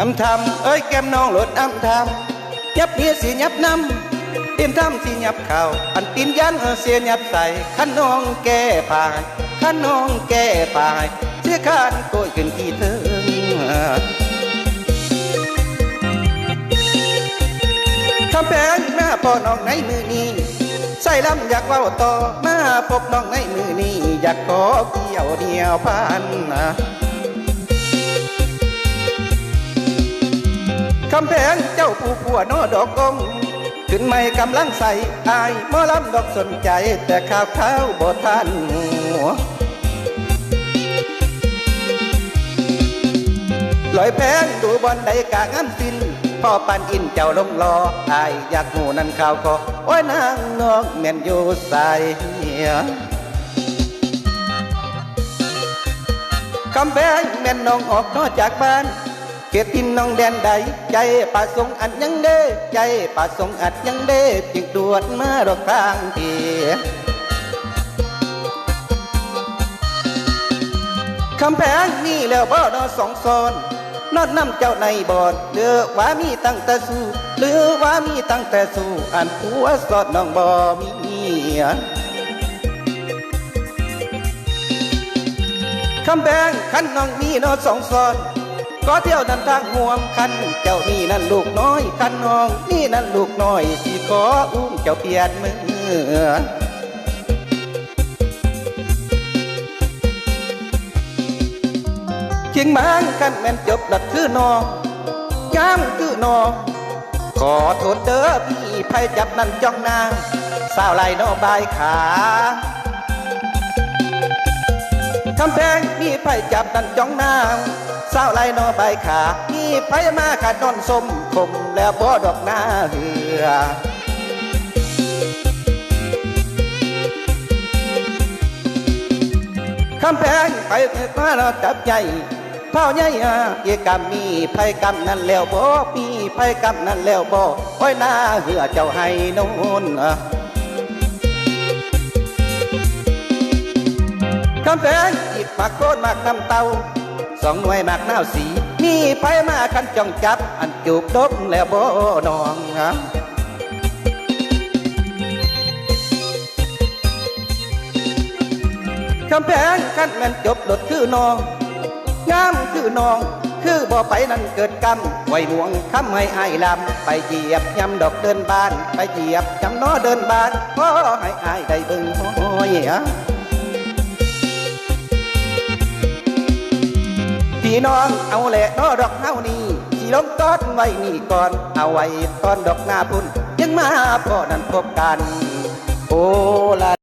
อำทำเอ้ยแก้มน้องโหลดอำทำยับเนียสิยับน้ำตีนทำสิยับข่าอันตีนยันเออเสียยับใส่ขันน้องแก้ปายขันน้องแก้ปายเสียขานโกยขึ้นที่เถิงคำแพงมาพอน้องในมือนี้ใส่ลำอยากเว้าต่อมาพบน้องในมือนี้อยากขอเกี่ยวเดียวพันนะ คำแพงเจ้าผู้ผัวนอดอกกงขึ้นไม่กำลังใส่อายหมอลำดอกสนใจ แต่ข่าวข้าวบ่ทันหัวลอยแพงดูบอลใดกางอันสินพ่อปันอินเจ้าลงรออายอยากหูนั่นข่าวก็โอ้ยนางนอกแม่นอยู่ใส่คำแพงแม่นน้องออกนอกจากบ้าน เกียรตินน้องแดนใด ใจป่าสงอัดยังเด้ใจป่าสงอัดยังเด้จึงตรวจมาดอกทางทีคำแพงนี่แล้วบ่นอสองซอนนอดน้ำเจ้าในบอดเลือว่ามีตั้งแต่สู้หรือว่ามีตั้งแต่สู้อันผัวสอดน้องบ่มีคำแพงขันน้องมีนอสองซอน ก็เที่ยวนันทางห่วงคัน เจ้านี่นั่นลูกน้อยคันน้อง นี่นั่นลูกน้อยที่ขออุ้มเจ้าเปลี่ยนมือเชียงมังคันแม่นจบดัดคือนองย้ำคือนองขอโทษเด้อพี่ไพ่จับนั่นจ้องนางสาวไหลนอบายขาคำแพงมีไผจับดันจ้องนาง สาวไรนอใบขามีไผมาขาดนอนสมคมแล้วบ่ดอกหน้าเหือคำแพงไปเถิดมาเราจับใหญ่เผาใหญ่อาเอกรรมมีไผกรรมนั้นแล้วบ่มีไผกรรมนั้นแล้วบ่ห้อยหน้าเหือเจ้าให้โนนคำแพงอิดหมากโคตรมากน้ำเตา สองหน่วยหมากน้าสี มีไผมาคันจ้องจับ อันจูบดบแล้วบ่นองครับคำแพงคันแม่นจบดดคือนองงามคือนอง คือบ่ไปนั่นเกิดกรรมไว้หวงคำให้อายลำไปเหยียบยำดอกเดินบาน ไปเหยียบยำน้อเดินบานพ่อให้อายได้เบิ่งห้อยอะ พี่น้องเอาแหละนอดอกเฮานี่ที่ลงต้นไว้นี่ก่อนเอาไว้ตอนดอกหน้าพุ่นยังมาพ่อนั้นพบกัน โอ้ละ